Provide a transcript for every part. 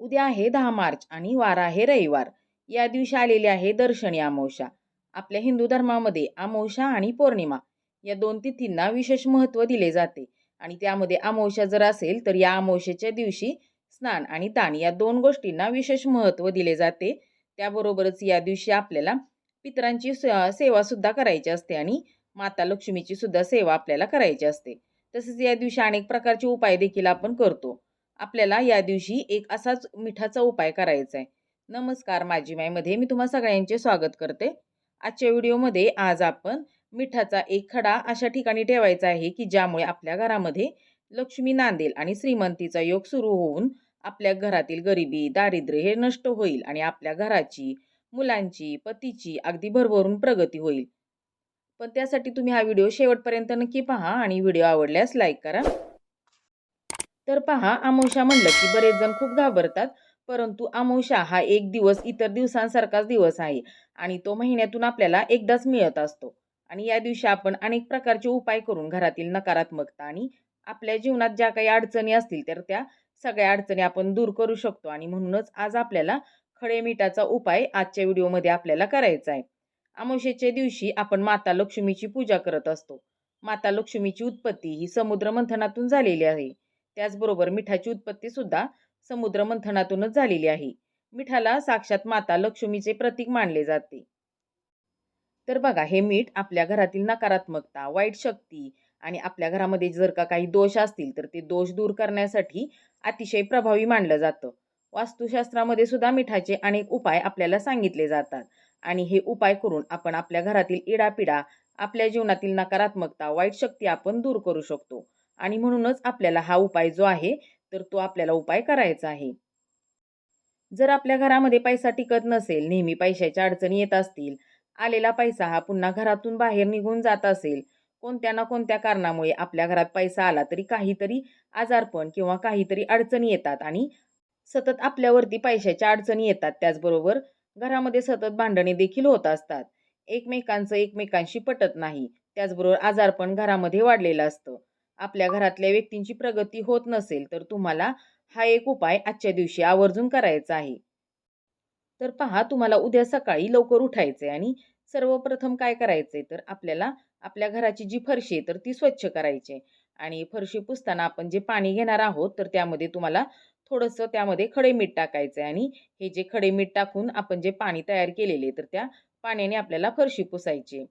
उद्या आहे दहा मार्च आणि वार आहे रविवार. या दिवशी आलेली आहे दर्शनी अमावस्या आपल्या हिंदू धर्मामध्ये अमावस्या आणि पौर्णिमा या दोन तिथींना विशेष महत्त्व दिले जाते. आणि त्यामध्ये अमावस्या जर असेल तर या अमावस्येच्या दिवशी स्नान आणि दान या दोन गोष्टींना विशेष महत्त्व दिले जाते. त्याबरोबरच या दिवशी आपल्याला पितरांची सेवासुद्धा करायची असते आणि माता लक्ष्मीची सुद्धा सेवा आपल्याला करायची असते. तसेच या दिवशी अनेक प्रकारचे उपाय देखील आपण करतो. आपल्याला या दिवशी एक असाच मिठाचा उपाय करायचा आहे नमस्कार माझी माईमध्ये मी तुम्हा सगळ्यांचे स्वागत करते. आजच्या व्हिडिओमध्ये आज आपण मिठाचा एक खडा अशा ठिकाणी ठेवायचा आहे की ज्यामुळे आपल्या घरामध्ये लक्ष्मी नांदेल आणि श्रीमंतीचा योग सुरू होऊन आपल्या घरातील गरिबी दारिद्र्य हे नष्ट होईल आणि आपल्या घराची मुलांची पतीची अगदी भरभरून प्रगती होईल. पण त्यासाठी तुम्ही हा व्हिडिओ शेवटपर्यंत नक्की पहा आणि व्हिडिओ आवडल्यास लाईक करा. तर पहा आमोशा म्हणलं की बरेच जण खूप घाबरतात परंतु आमोशा हा एक दिवस इतर दिवसांसारखाच दिवस आहे आणि तो महिन्यातून आपल्याला एकदाच मिळत असतो. आणि या दिवशी आपण अनेक प्रकारचे उपाय करून घरातील नकारात्मकता आणि आपल्या जीवनात ज्या काही अडचणी असतील तर त्या सगळ्या अडचणी आपण दूर करू शकतो आणि म्हणूनच आज आपल्याला खडे मिठाचा उपाय आजच्या व्हिडिओमध्ये आपल्याला करायचा आहे. अमावशेच्या दिवशी आपण माता लक्ष्मीची पूजा करत असतो. माता लक्ष्मीची उत्पत्ती ही समुद्र मंथनातून झालेली आहे. त्याचबरोबर मिठाची उत्पत्ती सुद्धा समुद्र मंथनातूनच झालेली आहे. मिठाला साक्षात माता लक्ष्मीचे प्रतीक मानले जाते. तर बघा हे मीठ आपल्या घरातील नकारात्मकता वाईट शक्ती आणि आपल्या घरामध्ये जर का काही दोष असतील तर ते दोष दूर करण्यासाठी अतिशय प्रभावी मानलं जातं. वास्तुशास्त्रामध्ये सुद्धा मिठाचे अनेक उपाय आपल्याला सांगितले जातात आणि हे उपाय करून आपण आपल्या घरातील इडापिडा आपल्या जीवनातील नकारात्मकता वाईट शक्ती आपण दूर करू शकतो. आणि म्हणूनच आपल्याला हा उपाय जो आहे तर तो आपल्याला उपाय करायचा आहे. जर आपल्या घरामध्ये पैसा टिकत नसेल नेहमी पैशाच्या अडचणी येत असतील आलेला पैसा हा पुन्हा घरातून बाहेर निघून जात असेल कोणत्या ना कोणत्या कारणामुळे आपल्या घरात पैसा आला तरी काहीतरी आजारपण किंवा काहीतरी अडचणी येतात आणि सतत आपल्यावरती पैशाच्या अडचणी येतात. त्याचबरोबर घरामध्ये सतत भांडणे देखील होत असतात. एकमेकांचं एकमेकांशी पटत नाही. त्याचबरोबर आजारपण घरामध्ये वाढलेलं असतं. आपल्या घरातल्या व्यक्तींची प्रगती होत नसेल तर तुम्हाला हा एक उपाय आजच्या दिवशी आवर्जून करायचा आहे. तर पहा तुम्हाला उद्या सकाळी लवकर उठायचे आणि सर्वप्रथम काय करायचे तर आपल्याला आपल्या घराची जी फरशी आहे तर ती स्वच्छ करायची आणि फरशी पुसताना आपण जे पाणी घेणार आहोत तर त्यामध्ये तुम्हाला थोडंसं त्यामध्ये खडे मीठ टाकायचं आहे आणि हे जे खडे मीठ टाकून आपण जे पाणी तयार केलेले तर त्या पाण्याने आपल्याला फरशी पुसायची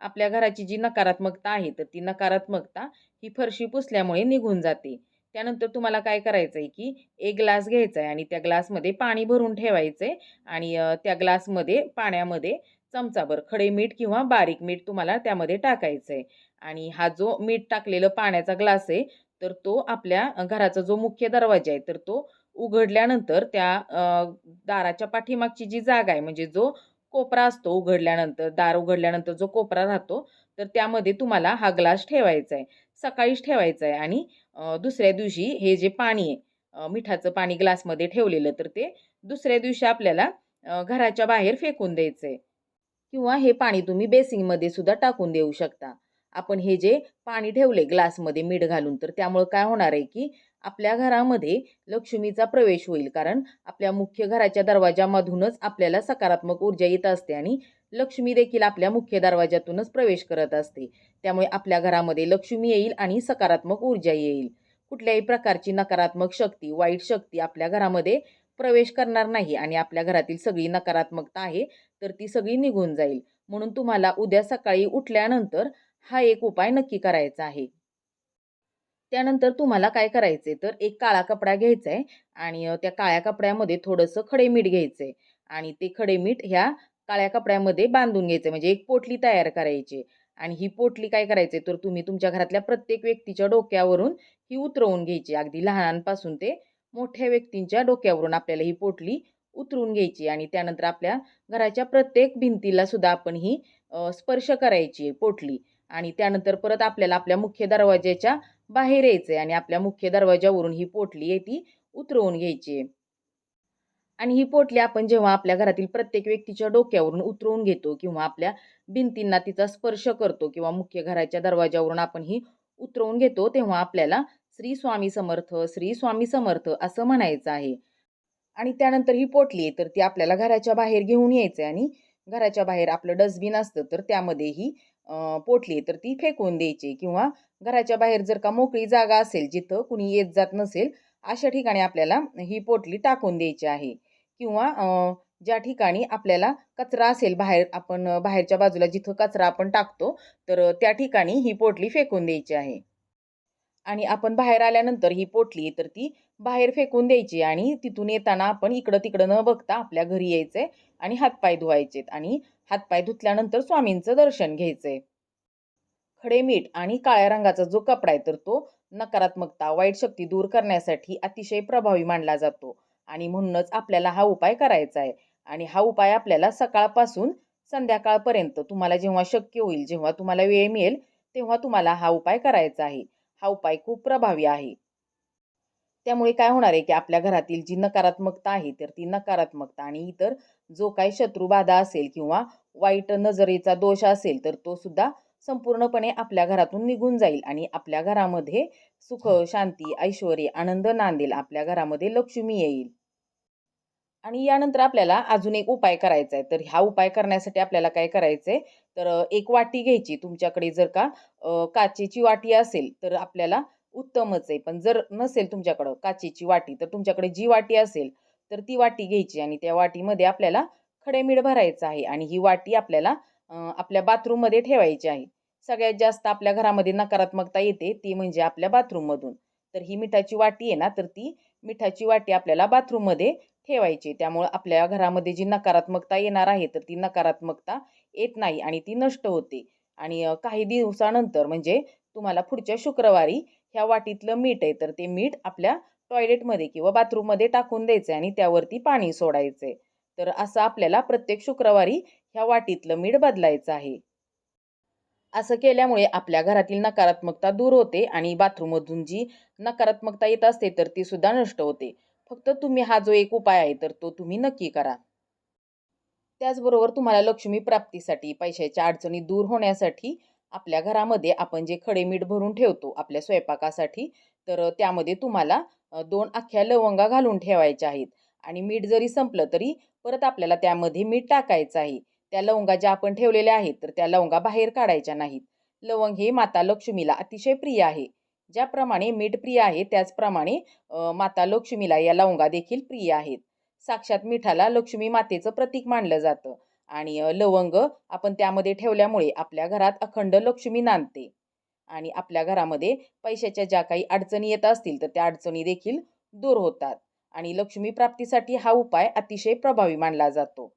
आपल्या घराची जी नकारात्मकता आहे तर ती नकारात्मकता ही फरशी पुसल्यामुळे निघून जाते. त्यानंतर तुम्हाला काय करायचं आहे की एक ग्लास घ्यायचा आहे आणि त्या ग्लासमध्ये पाणी भरून ठेवायचं आहे आणि त्या ग्लासमध्ये पाण्यामध्ये चमचाभर खडे मीठ किंवा बारीक मीठ तुम्हाला त्यामध्ये टाकायचं आहे आणि हा जो मीठ टाकलेलं पाण्याचा ग्लास आहे तर तो आपल्या घराचा जो मुख्य दरवाजा आहे तर तो उघडल्यानंतर त्या दाराच्या पाठीमागची जी जागा आहे म्हणजे जो कोपरा असतो उघडल्यानंतर दार उघडल्यानंतर जो कोपरा राहतो तर त्यामध्ये तुम्हाला हा ग्लास ठेवायचा आहे सकाळीच ठेवायचं आहे आणि दुसऱ्या दिवशी हे जे पाणी आहे मिठाचं पाणी ग्लासमध्ये ठेवलेलं तर ते दुसऱ्या दिवशी आपल्याला घराच्या बाहेर फेकून द्यायचं आहे किंवा हे पाणी तुम्ही बेसिंगमध्ये सुद्धा टाकून देऊ शकता. आपण हे जे पाणी ठेवले ग्लासमध्ये मीठ घालून तर त्यामुळं काय होणार आहे की आपल्या घरामध्ये लक्ष्मीचा प्रवेश होईल. कारण आपल्या मुख्य घराच्या दरवाजामधूनच आपल्याला सकारात्मक ऊर्जा येत असते आणि लक्ष्मी देखील आपल्या मुख्य दरवाजातूनच प्रवेश करत असते. त्यामुळे आपल्या घरामध्ये लक्ष्मी येईल आणि सकारात्मक ऊर्जा येईल. कुठल्याही प्रकारची नकारात्मक शक्ती वाईट शक्ती आपल्या घरामध्ये प्रवेश करणार नाही आणि आपल्या घरातील सगळी नकारात्मकता आहे तर ती सगळी निघून जाईल. म्हणून तुम्हाला उद्या सकाळी उठल्यानंतर हा एक उपाय नक्की करायचा आहे. त्यानंतर तुम्हाला काय करायचं आहे तर एक काळा कपडा घ्यायचा आहे आणि त्या काळ्या कपड्यामध्ये थोडंसं खडे मीठ घ्यायचं आहे आणि ते खडे मीठ ह्या काळ्या कपड्यामध्ये बांधून घ्यायचं. म्हणजे एक पोटली तयार करायची. आणि ही पोटली काय करायचे तर तुम्ही तुमच्या घरातल्या प्रत्येक व्यक्तीच्या डोक्यावरून ही उतरवून घ्यायची. अगदी लहानांपासून ते मोठ्या व्यक्तींच्या डोक्यावरून आपल्याला ही पोटली उतरून घ्यायची. आणि त्यानंतर आपल्या घराच्या प्रत्येक भिंतीला सुद्धा आपण ही स्पर्श करायची पोटली. आणि त्यानंतर परत आपल्याला आपल्या मुख्य दरवाज्याच्या बाहेर यायचं आहे आणि आपल्या मुख्य दरवाजावरून ही पोटली आहे ती उतरवून घ्यायची. आहे आणि ही पोटली आपण जेव्हा आपल्या घरातील प्रत्येक व्यक्तीच्या डोक्यावरून उतरवून घेतो किंवा आपल्या भिंतींना तिचा स्पर्श करतो किंवा मुख्य घराच्या दरवाजावरून आपण ही उतरवून घेतो तेव्हा आपल्याला श्री स्वामी समर्थ श्री स्वामी समर्थ असं म्हणायचं आहे. आणि त्यानंतर ही पोटली आहे तर ती आपल्याला घराच्या बाहेर घेऊन यायचं आहे आणि घराच्या बाहेर आपलं डस्टबिन असतं तर त्यामध्ये ही पोटली आहे तर ती फेकून द्यायची किंवा घराच्या बाहेर जर का मोकळी जागा असेल जिथं कुणी येत जात नसेल अशा ठिकाणी आपल्याला ही पोटली टाकून द्यायची आहे. किंवा ज्या ठिकाणी आपल्याला कचरा असेल बाहेर आपण बाहेरच्या बाजूला जिथं कचरा आपण टाकतो तर त्या ठिकाणी ही पोटली फेकून द्यायची आहे. आणि आपण बाहेर आल्यानंतर ही पोटली तर ती बाहेर फेकून द्यायची आणि तिथून येताना आपण इकडं तिकडं न बघता आपल्या घरी यायचंय आणि हातपाय धुवायचेत आणि हातपाय धुतल्यानंतर स्वामींचं दर्शन घ्यायचंय खडे मीठ आणि काळ्या रंगाचा जो कपडा आहे तर तो नकारात्मकता वाईट शक्ती दूर करण्यासाठी अतिशय प्रभावी मानला जातो. आणि म्हणूनच आपल्याला हा उपाय करायचा आहे. आणि हा उपाय आपल्याला सकाळपासून संध्याकाळपर्यंत तुम्हाला जेव्हा शक्य होईल जेव्हा तुम्हाला वेळ मिळेल तेव्हा तुम्हाला हा उपाय करायचा आहे. हा उपाय खूप प्रभावी आहे. त्यामुळे काय होणार आहे की आपल्या घरातील जी नकारात्मकता आहे तर ती नकारात्मकता आणि इतर जो काही शत्रुबाधा असेल किंवा वाईट नजरेचा दोष असेल तर तो सुद्धा संपूर्णपणे आपल्या घरातून निघून जाईल आणि आपल्या घरामध्ये सुख शांती ऐश्वर आनंद नांदेल. आपल्या घरामध्ये लक्ष्मी येईल. आणि यानंतर आपल्याला अजून एक उपाय करायचा आहे तर हा उपाय करण्यासाठी आपल्याला काय करायचं आहे तर एक वाटी घ्यायची. तुमच्याकडे जर का काचेची वाटी असेल तर आपल्याला उत्तमच आहे पण जर नसेल तुमच्याकडं काचेची वाटी तर तुमच्याकडे जी वाटी असेल तर ती वाटी घ्यायची आणि त्या वाटीमध्ये आपल्याला खडे मीठ भरायचं आहे. आणि ही वाटी आपल्याला आपल्या बाथरूममध्ये ठेवायची आहे. सगळ्यात जास्त आपल्या घरामध्ये नकारात्मकता येते ती म्हणजे आपल्या बाथरूममधून तर ही मिठाची वाटी आहे ना तर ती मिठाची वाटी आपल्याला बाथरूममध्ये ठेवायची त्यामुळं आपल्या घरामध्ये जी नकारात्मकता येणार आहे तर ती नकारात्मकता येत नाही आणि ती नष्ट होते. आणि काही दिवसानंतर म्हणजे तुम्हाला पुढच्या शुक्रवारी ह्या वाटीतलं मीठ आहे तर ते मीठ आपल्या टॉयलेटमध्ये किंवा बाथरूममध्ये टाकून द्यायचं आहे आणि त्यावरती पाणी सोडायचं आहे. तर असं आपल्याला प्रत्येक शुक्रवारी ह्या वाटीतलं मीठ बदलायचं आहे. असं केल्यामुळे आपल्या घरातील नकारात्मकता दूर होते आणि बाथरूममधून जी नकारात्मकता येत असते तर ती सुद्धा नष्ट होते. फक्त तुम्ही हा जो एक उपाय आहे तर तो तुम्ही नक्की करा. त्याचबरोबर तुम्हाला लक्ष्मी प्राप्तीसाठी पैशाच्या अडचणी दूर होण्यासाठी आपल्या घरामध्ये आपण जे खडे मीठ भरून ठेवतो आपल्या स्वयंपाकासाठी तर त्यामध्ये तुम्हाला दोन अख्ख्या लवंगा घालून ठेवायच्या आहेत. आणि मीठ जरी संपलं तरी परत आपल्याला त्यामध्ये मीठ टाकायचं आहे. त्या लवंगा ज्या आपण ठेवलेल्या आहेत तर त्या लवंगा बाहेर काढायच्या नाहीत. लवंग हे माता लक्ष्मीला अतिशय प्रिय आहे. ज्याप्रमाणे मीठ प्रिय आहे त्याचप्रमाणे माता लक्ष्मीला या लवंगा देखील प्रिय आहेत. साक्षात मिठाला लक्ष्मी मातेचं प्रतीक मानलं जातं. आणि लवंग आपण त्यामध्ये ठेवल्यामुळे आपल्या घरात अखंड लक्ष्मी नांदते. आणि आपल्या घरामध्ये पैशाच्या ज्या काही अडचणी येत असतील तर त्या अडचणी देखील दूर होतात. आणि लक्ष्मी प्राप्तीसाठी हा उपाय अतिशय प्रभावी मानला जातो.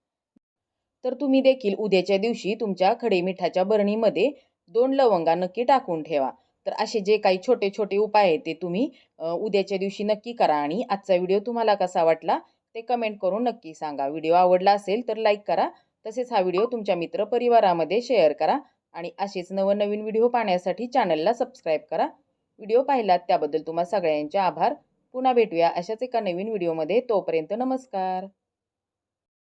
तर तुम्ही देखील उद्याच्या दिवशी तुमच्या खडेमिठाच्या बरणीमध्ये दोन लवंगा नक्की टाकून ठेवा. तर असे जे काही छोटे छोटे उपाय आहेत ते तुम्ही उद्याच्या दिवशी नक्की करा आणि आजचा व्हिडिओ तुम्हाला कसा वाटला ते कमेंट करून नक्की सांगा. व्हिडिओ आवडला असेल तर लाईक करा तसेच हा व्हिडिओ तुमच्या मित्र परिवारामध्ये शेअर करा आणि असेच नवनवीन व्हिडिओ पाहण्यासाठी चॅनलला सबस्क्राईब करा. व्हिडिओ पाहिलात त्याबद्दल तुम्हा सगळ्यांचे आभार. पुन्हा भेटूया अशाच एका नवीन व्हिडिओमध्ये. तोपर्यंत नमस्कार.